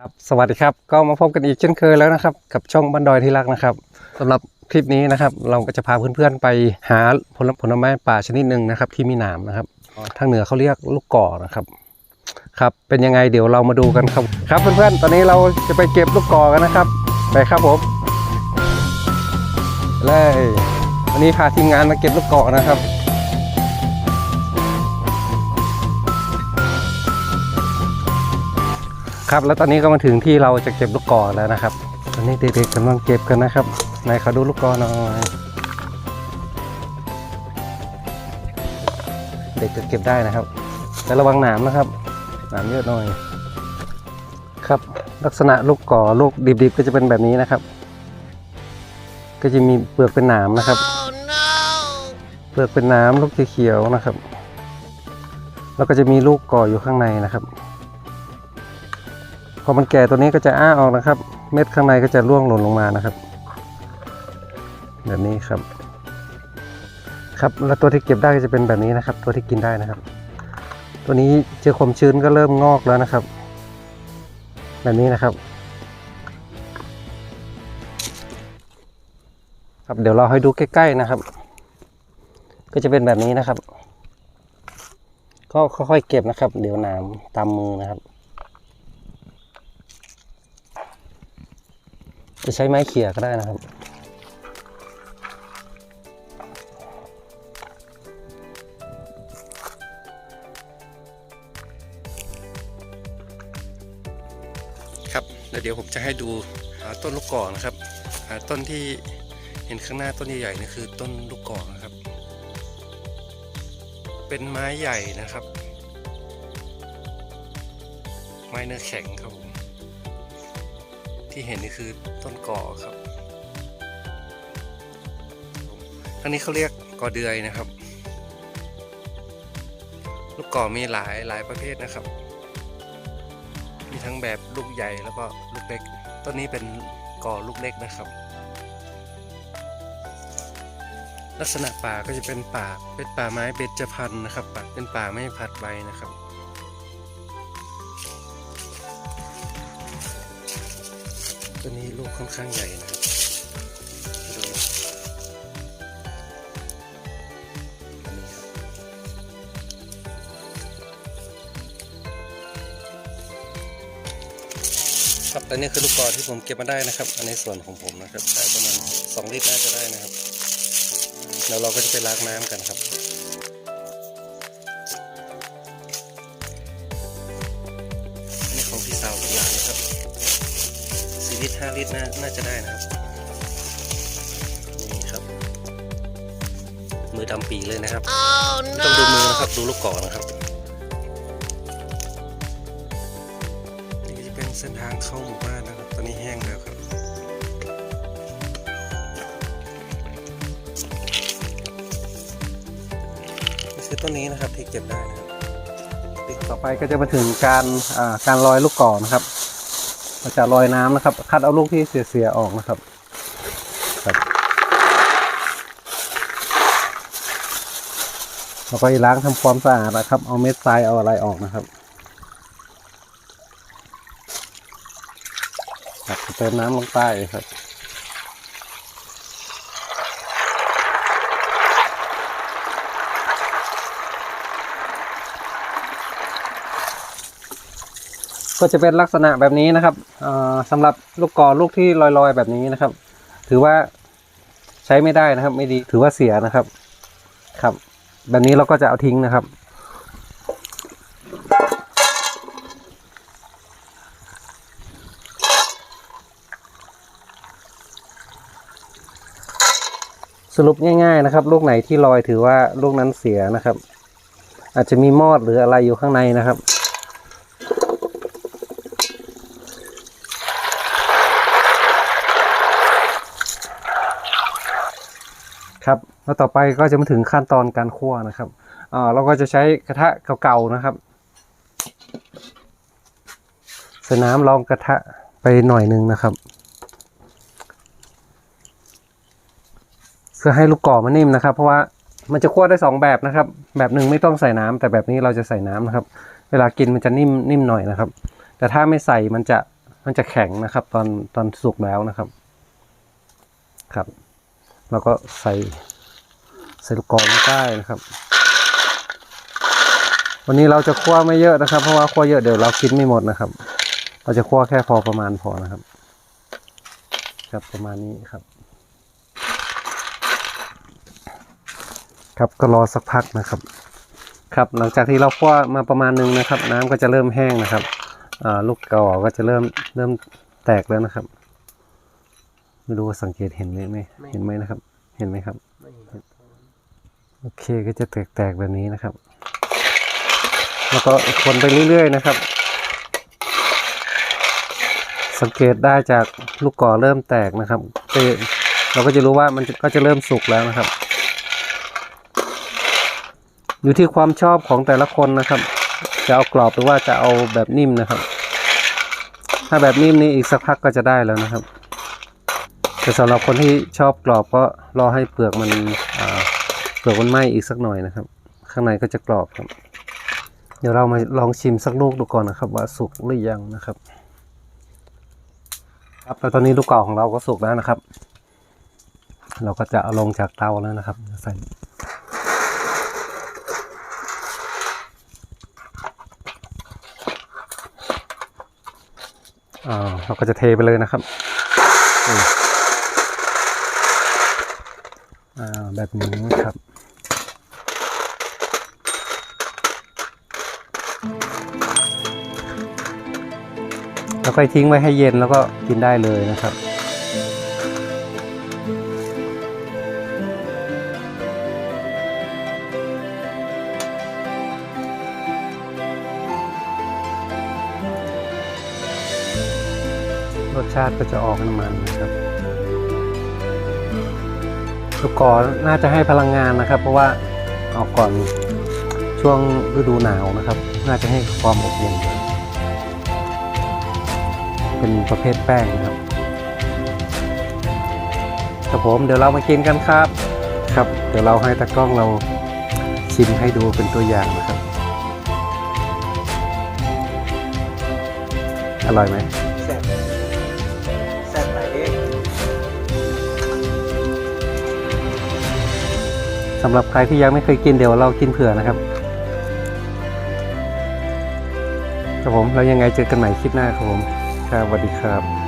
ครับสวัสดีครับก็มาพบกันอีกเช่นเคยแล้วนะครับ กับช่องบันดอยที่รักนะครับสำหรับคลิปนี้นะครับ เราก็จะพาเพื่อนๆไปหาผลผลไม้ป่าชนิดหนึ่งนะครับ ที่มีหนามนะครับทางเหนือเขาเรียกลูกก่อนะครับ ครับเป็นยังไงเดี๋ยวเรามาดูกันครับครับเพื่อนๆตอนนี้เราจะไปเก็บลูกก่อกันนะครับไปครับผมเลยวันนี้พาทีมงานมาเก็บลูกก่อนะครับ ครับ แล้วตอนนี้ก็มาถึงที่เราจะเก็บลูกกอแล้วนะครับ ตอนนี้เด็กๆกำลังเก็บกันนะครับไหนขอดูลูกกอหน่อยเด็กจะเก็บได้นะครับ แต่ระวังหนามนะครับหนามเยอะหน่อยครับ ลักษณะลูกกอลูกดิบๆ ก็จะเป็นแบบนี้นะครับ ก็จะมีเปลือกเป็นหนามนะครับ เปลือกเป็นหน้ำลูกเขียวๆนะครับ แล้วก็จะมีลูกก่ออยู่ข้างในนะครับ พอมันแก่ตัวนี้ก็จะอ้าออกนะครับ เม็ดข้างในก็จะร่วงหล่นลงมานะครับ แบบนี้ครับ ครับแล้วตัวที่เก็บได้ก็จะเป็นแบบนี้นะครับ ตัวที่กินได้นะครับ ตัวนี้เจอความชื้นก็เริ่มงอกแล้วนะครับ แบบนี้นะครับ ครับเดี๋ยวเราให้ดูใกล้ๆนะครับ ก็จะเป็นแบบนี้นะครับ ก็ค่อยๆเก็บนะครับ เดี๋ยวหน้ำตามมือนะครับ จะใช้ไม้เขี่ยก็ได้นะครับ ครับแล้วเดี๋ยวผมจะให้ดูอ่าต้นลูกกอกนะครับอ่าต้นที่เห็นข้างหน้าต้นใหญ่ๆนี่คือต้นลูกกอกนะครับ เป็นไม้ใหญ่นะครับ ไม้เนื้อแข็งครับผม ที่เห็นนี่คือต้นกอครับทางนี้เขาเรียกกอเดือยนะครับ ลูกกอมีหลายหลายประเภทนะครับ มีทั้งแบบลูกใหญ่แล้วก็ลูกเล็ก ต้นนี้เป็นกอลูกเล็กนะครับ ลักษณะป่าก็จะเป็นป่าเป็นป่าไม้เบญจพรรณนะครับป่าเป็นป่าไม่ผัดใบนะครับ ลูกค่อนข้างใหญ่นะครับดูอันนี้ครับครับอันนี้คือลูกกอที่ผมเก็บมาได้นะครับ อันนี้ส่วนของผมนะครับได้ประมาณ2ลิตรน่าจะได้นะครับ แล้วเราก็จะไปล้างน้ำกันครับ ลิตรห้าลิตรน่าน่าจะได้นะครับ นี่ครับ มือดำปีเลยนะครับไม่ต้องดูมือนะครับ ดูลูกกอกนะครับ นี่ก็จะเป็นเส้นทางเข้าหมู่บ้านนะครับ ตอนนี้แห้งแล้วครับนี่คือต้นนี้นะครับที่เก็บได้นะครับต่อไปก็จะมาถึงการอ่าการลอยลูกกอกนะครับ เราจะลอยน้ำนะครับ คัดเอาลูกที่เสียๆออกนะครับครับเราก็ล้างทำความสะอาดนะครับ เอาเม็ดทรายเอาอะไรออกนะครับครับเติมน้ำลงใต้ครับ ก็จะเป็นลักษณะแบบนี้นะครับเอ่อสำหรับลูกกอลูกที่ลอยๆ แบบนี้นะครับ ถือว่าใช้ไม่ได้นะครับ ไม่ดีถือว่าเสียนะครับ ครับ แบบนี้เราก็จะเอาทิ้งนะครับ สรุปง่าย ๆ นะครับ ลูกไหนที่ลอยถือว่าลูกนั้นเสียนะครับ อาจจะมีมอดหรืออะไรอยู่ข้างในนะครับ ครับ แล้วต่อไปก็จะมาถึงขั้นตอนการคั่วนะครับเราก็จะใช้กระทะเก่าๆนะครับใส่น้ำรองกระทะไปหน่อยหนึงนะครับ เพื่อให้ลูกกอมันนิ่มนะครับ เพราะว่ามันจะคั่วได้สองแบบนะครับ แบบหนึ่งไม่ต้องใส่น้ำแต่แบบนี้เราจะใส่น้ำนะครับ เวลากินมันจะนิ่มนิ่มหน่อยนะครับ แต่ถ้าไม่ใส่มันจะมันจะแข็งนะครับ ตอนตอนสุกแล้วนะครับ ครับ แล้วก็ใส่ ใส่ลูกกรอกลงใต้นะครับ วันนี้เราจะคั่วไม่เยอะนะครับ เพราะว่าคั่วเยอะเดี๋ยวเรากินไม่หมดนะครับ เราจะคั่วแค่พอประมาณพอนะครับครับประมาณนี้ครับ ครับก็รอสักพักนะครับ ครับหลังจากที่เราคั่วมาประมาณนึงนะครับ น้ำก็จะเริ่มแห้งนะครับอ่าลูกกรอกก็จะเริ่มเริ่มแตกแล้วนะครับ ไม่รู้ว่าสังเกตเห็นไหมไหมเห็นไหมนะครับ เห็นไหมครับ โอเคก็จะแตกๆแบบนี้นะครับ แล้วก็คนไปเรื่อยๆนะครับ สังเกตได้จากลูกก่อเริ่มแตกนะครับเราก็จะรู้ว่ามันก็จะเริ่มสุกแล้วนะครับ อยู่ที่ความชอบของแต่ละคนนะครับ จะเอากรอบหรือว่าจะเอาแบบนิ่มนะครับ ถ้าแบบนิ่มนี่อีกสักพักก็จะได้แล้วนะครับแต่สำหรับคนที่ชอบกรอบก็รอให้เปลือกมันอ่า เปลือกมันไหม้อีกสักหน่อยนะครับ ข้างในก็จะกรอบครับ เดี๋ยวเรามาลองชิมสักลูกดูก่อนนะครับ ว่าสุกหรือยังนะครับ ครับแล้วตอนนี้ลูกกอกของเราก็สุกแล้วนะครับ เราก็จะเอาลงจากเตาแล้วนะครับใส่เราก็จะเทไปเลยนะครับอ่าแบบนี้ครับ แล้วก็ทิ้งไว้ให้เย็นแล้วก็กินได้เลยนะครับรสชาติก็จะออกน้ำมันนะครับลูกกอน่าจะให้พลังงานนะครับ เพราะว่าออกก่อนช่วงฤดูหนาวนะครับ น่าจะให้ความอบเย็นเป็นประเภทแป้งนะครับครับผมเดี๋ยวเรามากินกันครับ ครับ เดี๋ยวเราให้ตากล้องเราชิมให้ดูเป็นตัวอย่างนะครับ อร่อยไหมแซ่บแซ่บหลายเด้สำหรับใครที่ยังไม่เคยกินเดี๋ยวเรากินเผื่อนะครับครับผมแล้วยังไงเจอกันใหม่คลิปหน้าครับผม ครับสวัสดีครับ